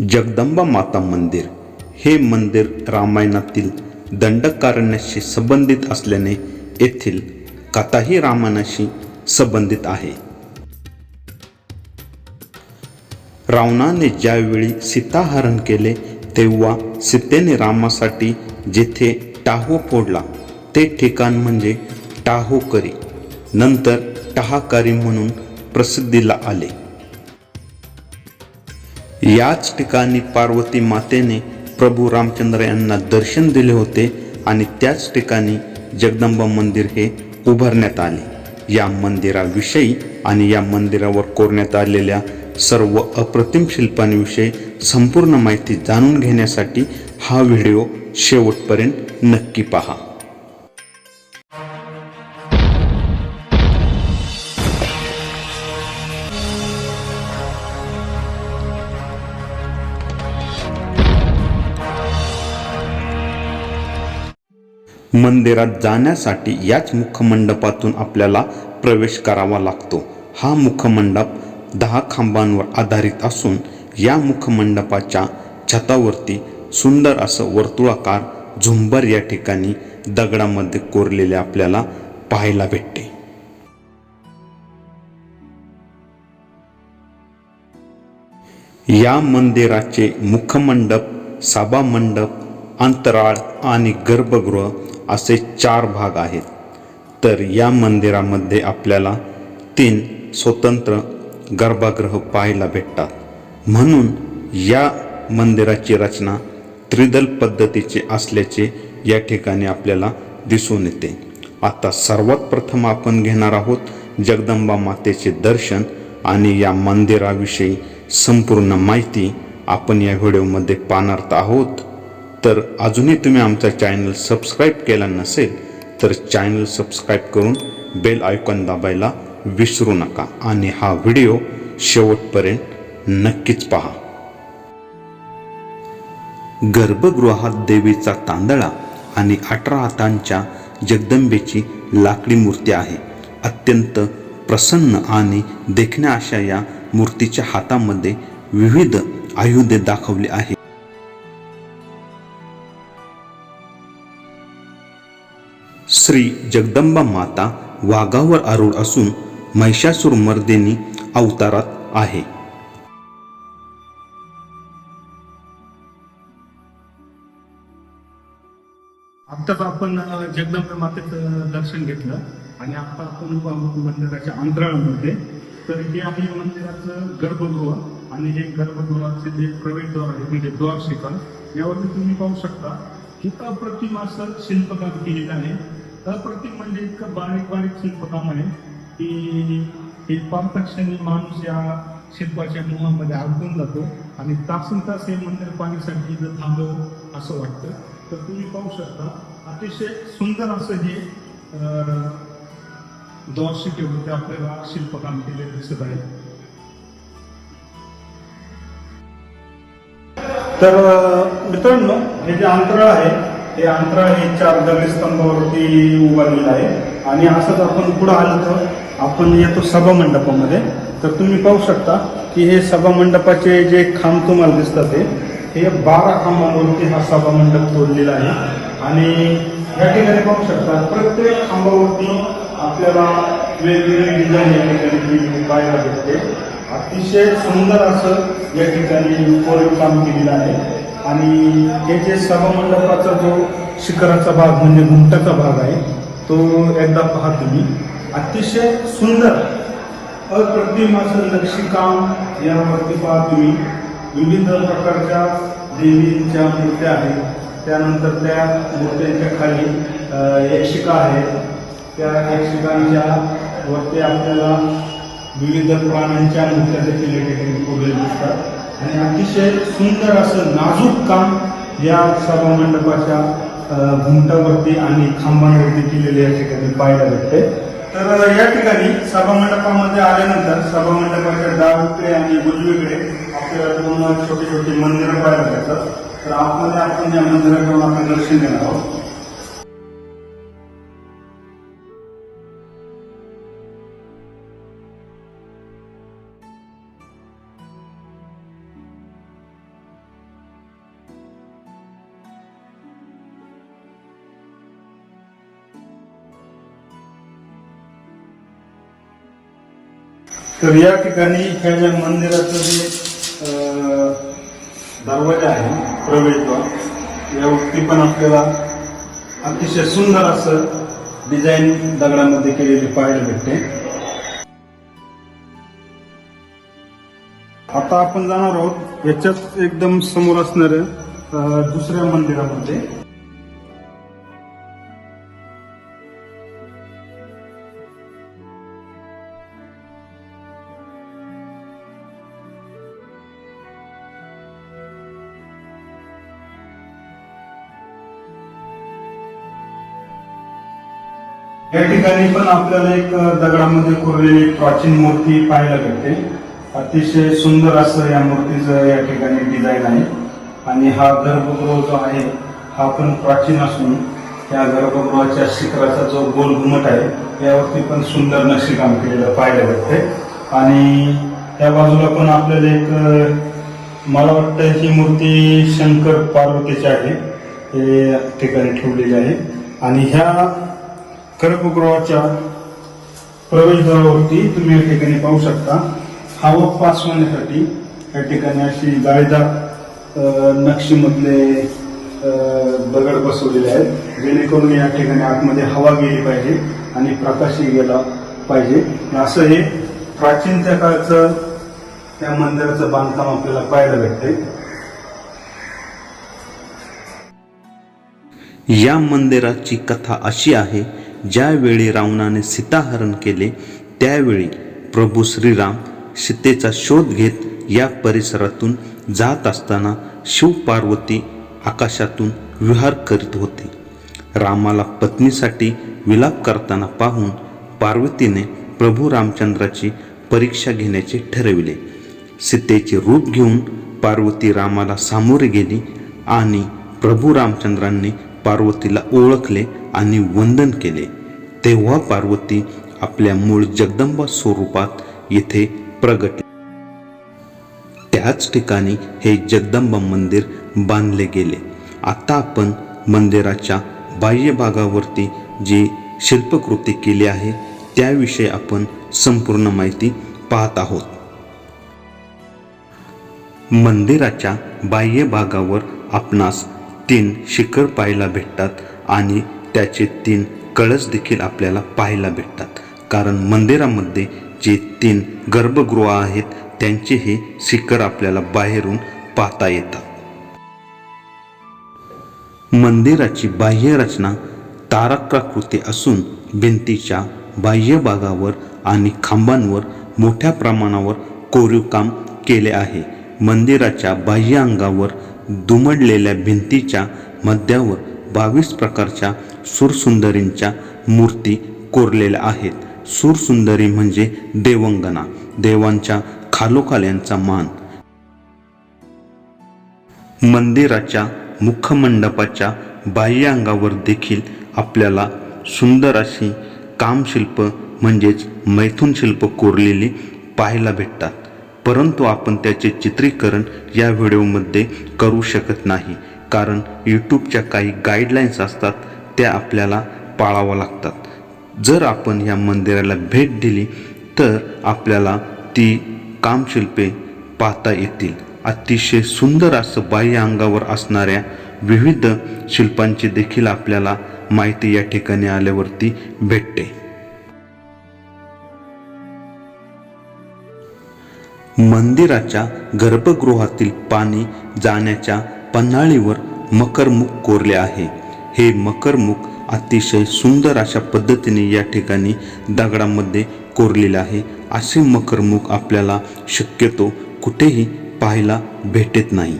जगदंबा माता मंदिर. हे मंदिर रामायणातील दंडकारण्याशी संबंधित असल्याने येथील कथाही रामायणाशी संबंधित आहे. रावणाने ज्यावेळी सीताहरण केले तेव्हा सीतेने रामासाठी जेथे टाहो फोडला ते ठिकाण म्हणजे टाहोकरी. नंतर टहाकारी म्हणून प्रसिद्धीला आले. याच ठिकाणी पार्वती मातेने प्रभू रामचंद्र यांना दर्शन दिले होते आणि त्याच ठिकाणी जगदंबा मंदिर हे उभारण्यात आले. या मंदिराविषयी आणि या मंदिरावर कोरण्यात आलेल्या सर्व अप्रतिम शिल्पांविषयी संपूर्ण माहिती जाणून घेण्यासाठी हा व्हिडिओ शेवटपर्यंत नक्की पहा. मंदिरात जाण्यासाठी याच मुखमंडपातून आपल्याला प्रवेश करावा लागतो. हा मुखमंडप दहा खांबांवर आधारित असून या मुखमंडपाच्या छतावरती सुंदर असं वर्तुळाकार झुंबर या ठिकाणी दगडामध्ये कोरलेले आपल्याला पाहायला भेटते. या मंदिराचे मुखमंडप सभामंडप अंतराळ आणि गर्भगृह असे चार भाग आहेत. तर या मंदिरामध्ये आपल्याला तीन स्वतंत्र गर्भगृह पाहायला भेटतात. म्हणून या मंदिराची रचना त्रिदल पद्धतीची असल्याचे या ठिकाणी आपल्याला दिसून येते. आता सर्वात प्रथम आपण घेणार आहोत जगदंबा मातेचे दर्शन आणि या मंदिराविषयी संपूर्ण माहिती आपण या व्हिडिओमध्ये पाहणार आहोत. तर अजूनही तुम्ही आमचा चॅनल सबस्क्राईब केला नसेल तर चॅनल सबस्क्राईब करून बेल आयकॉन दाबायला विसरू नका. आणि हा व्हिडिओ शेवटपर्यंत नक्कीच पहा. गर्भगृहात देवीचा तांदळा आणि अठरा हातांच्या जगदंबेची लाकडी मूर्ती आहे. अत्यंत प्रसन्न आणि देखण्या अशा या मूर्तीच्या हातामध्ये विविध आयुधे दाखवली आहे श्री जगदंबा माता वाघावर आरूढ असून महिषासूर मर्दिनी अवतारात आहे. आत्ताच आपण जगदंबा मातेचं दर्शन घेतलं आणि आता आपण मंदिराच्या अंतराळामध्ये. तर हे आहे मंदिराचं गर्भगृह आणि हे गर्भगृहाचे जे प्रवेशद्वार आहे म्हणजे द्वार यावरती तुम्ही पाहू शकता. इथं अप्रतिम असं शिल्पकाम केलेलं आहे. अप्रतिम म्हणजे इतकं बारीक बारीक शिल्पकाम आहे की हे पाहताक्षणी माणूस या शिल्पाच्या मुळामध्ये अडकून जातो आणि तासन तास हे मंदिर पाहण्यासाठी जर थांबव असं वाटतं. तर तुम्ही पाहू शकता अतिशय सुंदर असं हे अं, आपल्याला शिल्पकाम केले दिसत आहे. तर मित्रांनो हे जे अंतराळ आहे हे अंतराळ हे चार दगडस्तंभावरती उभारलेलं आहे. आणि असंच आपण पुढं आलो तर आपण येतो सभा मंडपामध्ये. तर तुम्ही पाहू शकता की हे सभा मंडपाचे जे खांब तुम्हाला दिसतात ते हे बारा खांबावरती हा सभा मंडप तोडलेला आहे. आणि या ठिकाणी पाहू शकता प्रत्येक खांबावरती आपल्याला वेगवेगळी डिझाईन या ठिकाणी पाहायला भेटते. अतिशय सुंदर असं या ठिकाणी कोरीव काम केलेलं आहे. आणि हे जे सभामंडपाचा जो शिखराचा भाग म्हणजे घुमटाचा भाग आहे तो एकदा पहा तुम्ही. अतिशय सुंदर अप्रतिम असं नक्षीकाम यावरती पहा तुम्ही. विविध प्रकारच्या देवींच्या मूर्त्या आहेत. त्यानंतर त्या मूर्त्यांच्या खाली यक्षिका आहेत त्या यक्षिकांच्या वरती आपल्याला विविध प्राण्यांच्या मूर्त्या देखील वगैरे ठिकाणी दिसतात. आणि अतिशय सुंदर असं नाजूक काम या सभामंडपाच्या घुमटावरती आणि खांबांवरती केलेले या ठिकाणी पाहायला भेटते तर या ठिकाणी सभामंडपामध्ये आल्यानंतर सभामंडपाच्या डावीकडे आणि उजवीकडे आपल्याला दोन छोटी छोटी मंदिरं पाहायला भेटतात. तर आतमध्ये आपण या मंदिरात जाऊन आपण दर्शन घेणार आहोत तर या ठिकाणी ह्या ज्या मंदिराचं जे दरवाजा आहे प्रवेशद्वार यावरती पण आपल्याला अतिशय सुंदर असं डिझाईन दगडामध्ये केलेली पाहायला भेटते. आता आपण जाणार आहोत याच्याच एकदम समोर असणार दुसऱ्या मंदिरामध्ये. या ठिकाणी पण आपल्याला एक दगडामध्ये कोरलेली प्राचीन मूर्ती पाहायला भेटते. अतिशय सुंदर असं या मूर्तीचं या ठिकाणी डिझाईन आहे. आणि हा गर्भगृह जो आहे हा पण प्राचीन असून त्या गर्भगृहाच्या शिखराचा जो गोल घुमट आहे यावरती पण सुंदर नक्षीकाम केलेलं पाहायला भेटते. आणि त्या बाजूला पण आपल्याला एक मला वाटतं ही मूर्ती शंकर पार्वतीची आहे. हे या ठिकाणी ठेवलेली आहे. आणि ह्या गर्भगृहाच्या प्रवेशद्वारावरती तुम्ही या ठिकाणी पाहू शकता. हवा पास होण्यासाठी या ठिकाणी अशी जाळीदार नक्षीमधले दगड बसवलेले आहेत. जेणेकरून या ठिकाणी आतमध्ये हवा गेली पाहिजे आणि प्रकाशही गेला पाहिजे. असं हे प्राचीन त्या काळचं त्या मंदिराचं बांधकाम आपल्याला पाहायला भेटते या मंदिराची कथा अशी आहे ज्यावेळी रावणाने सीताहरण केले त्यावेळी प्रभू श्रीराम सीतेचा शोध घेत या परिसरातून जात असताना शिव पार्वती आकाशातून विहार करीत होते. रामाला पत्नीसाठी विलाप करताना पाहून पार्वतीने प्रभू रामचंद्राची परीक्षा घेण्याचे ठरविले. सीतेचे रूप घेऊन पार्वती रामाला सामोरे गेली आणि प्रभू रामचंद्रांनी पार्वतीला ओळखले आणि वंदन केले. तेव्हा पार्वती आपल्या मूळ जगदंबा स्वरूपात येथे प्रगटली त्याच ठिकाणी हे जगदंबा मंदिर बांधले गेले. आता आपण मंदिराच्या बाह्य भागावरती जी शिल्पकृती केली आहे त्याविषयी आपण संपूर्ण माहिती पाहत आहोत. मंदिराच्या बाह्य भागावर आपणास तीन शिखर पाहायला भेटतात आणि त्याचे तीन कळस देखील आपल्याला पाहायला भेटतात. कारण मंदिरामध्ये जे तीन गर्भगृह आहेत त्यांचे हे शिखर आपल्याला बाहेरून पाहता येतात. मंदिराची बाह्य रचना तारकाकृती असून भिंतीच्या बाह्य भागावर आणि खांबांवर मोठ्या प्रमाणावर कोरीव काम केले आहे. मंदिराच्या बाह्य अंगावर दुमडलेल्या भिंतीच्या मध्यावर बावीस प्रकारच्या सुरसुंदरींच्या मूर्ती कोरलेल्या आहेत. सुरसुंदरी म्हणजे देवंगना देवांच्या खालोखाल यांचा मान. मंदिराच्या मुखमंडपाच्या बाह्य अंगावर देखील आपल्याला सुंदर अशी कामशिल्प म्हणजेच मैथुन शिल्प कोरलेली पाहायला भेटतात. परंतु आपण त्याचे चित्रीकरण या व्हिडिओमध्ये करू शकत नाही कारण यूट्यूबच्या काही गाईडलाईन्स असतात त्या आपल्याला पाळाव्या लागतात. जर आपण या मंदिराला भेट दिली तर आपल्याला ती कामशिल्पे पाहता येतील. अतिशय सुंदर असं बाह्य अंगावर असणाऱ्या विविध शिल्पांची देखील आपल्याला माहिती या ठिकाणी आल्यावरती भेटते. मंदिराच्या गर्भगृहातील पाणी जाण्याच्या पन्हाळीवर मकरमुख कोरले आहे. हे मकरमुख अतिशय सुंदर अशा पद्धतीने या ठिकाणी दगडामध्ये कोरलेले आहे. असे मकरमुख आपल्याला शक्यतो कुठेही पाहायला भेटत नाही.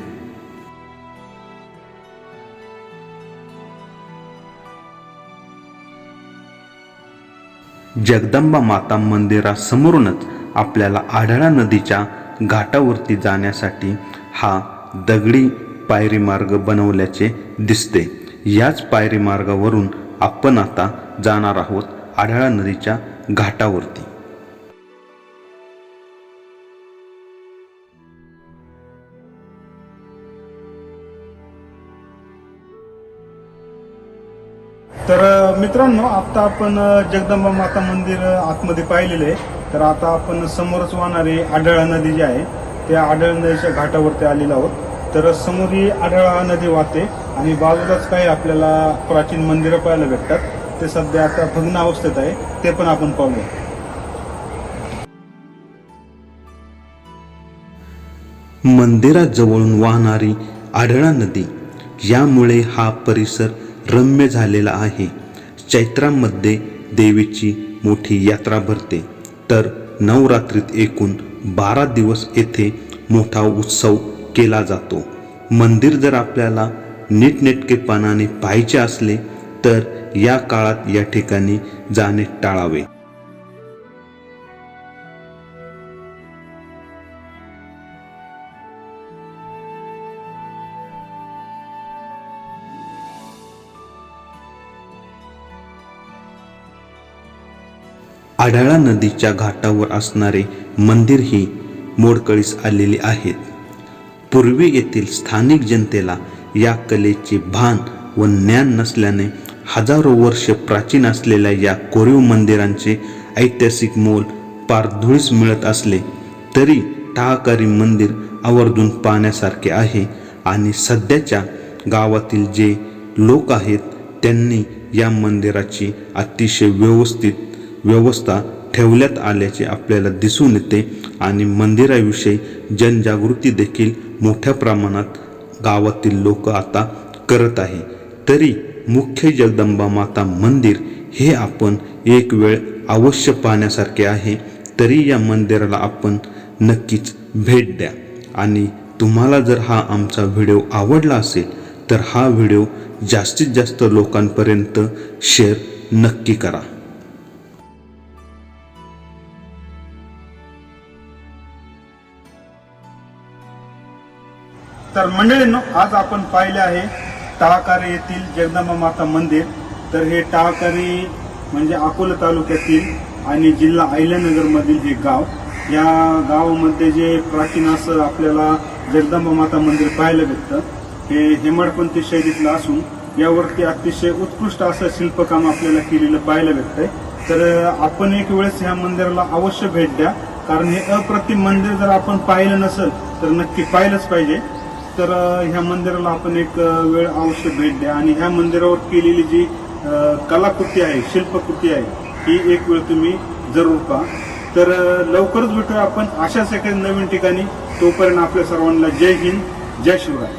जगदंबा माता मंदिरासमोरूनच आपल्याला आढळा नदीच्या घाटावरती जाण्यासाठी हा दगडी पायरी मार्ग बनवल्याचे दिसते. याच पायरी मार्गावरून आपण आता जाणार आहोत आढळा नदीच्या घाटावरती. तर मित्रांनो आता आपण जगदंबा माता मंदिर आतमध्ये पाहिलेलं आहे. तर आता आपण समोरच वाहणारी आढळा नदी जी आहे त्या आढळ नदीच्या घाटावरती आलेलो आहोत. तर समोर ही आढळा नदी वाहते. आणि बाजूलाच काही आपल्याला प्राचीन मंदिरं पाहायला भेटतात. ते सध्या आता भग्न अवस्थेत आहे. ते पण आपण पाहूया. मंदिराजवळून वाहणारी आढळा नदी यामुळे हा परिसर रम्य झालेला आहे. चैत्रामध्ये देवीची मोठी यात्रा भरते. तर नवरात्रीत एकूण बारा दिवस येथे मोठा उत्सव केला जातो. मंदिर जर आपल्याला नीटनेटकेपणाने पाहायचे असले तर या काळात या ठिकाणी जाणे टाळावे. आढळा नदीच्या घाटावर असणारे मंदिर ही मोडकळीस आलेले आहेत. पूर्वी येथील स्थानिक जनतेला या कलेचे भान व ज्ञान नसल्याने हजारो वर्ष प्राचीन असलेल्या या कोरीव मंदिरांचे ऐतिहासिक मोल पार धुळीस मिळत असले तरी टाहाकारी मंदिर आवर्जून पाहण्यासारखे आहे आणि सध्याच्या गावातील जे लोक आहेत त्यांनी या मंदिराची अतिशय व्यवस्थित व्यवस्था ठेवण्यात आल्याचे आपल्याला दिसून येते आणि मंदिराविषयी जनजागृती देखील मोठ्या प्रमाणात गावातील लोक आता करत आहे. तरी मुख्य जगदंबा माता मंदिर हे आपण एक वेळ अवश्य पाहण्यासारखे आहे. तरी या मंदिराला आपण नक्कीच भेट द्या. आणि तुम्हाला जर हा आमचा व्हिडिओ आवडला असेल तर हा व्हिडिओ जास्तीत जास्त लोकांपर्यंत शेअर नक्की करा. तर मंडळींनो आज आपण पाहिले आहे टाळाकारी येथील जगदंबा माता मंदिर. तर हे टाळाकारी म्हणजे अकोला तालुक्यातील आणि जिल्हा अहिल्यानगरमधील हे गाव. या गावामध्ये जे प्राचीन असं आपल्याला जगदंबा माता मंदिर पाहायला भेटतं हे हेमाडपंथी शैलीतलं असून यावरती अतिशय उत्कृष्ट असं शिल्पकाम आपल्याला केलेलं पाहायला भेटतंय. तर आपण एक वेळेस ह्या मंदिराला अवश्य भेट द्या कारण हे अप्रतिम मंदिर जर आपण पाहिलं नसेल तर नक्की पाहिलंच पाहिजे. तर ह्या मंदिराला आपण एक वेळ अवश्य भेट द्या. आणि ह्या मंदिरावर केलेली जी कलाकृती आहे शिल्पकृती आहे ही एक वेळ तुम्ही जरूर पहा. तर लवकरच भेटूया आपण. अशाच एखाद्या नवीन ठिकाणी. तोपर्यंत आपल्या सर्वांना जय हिंद जय शिवराय.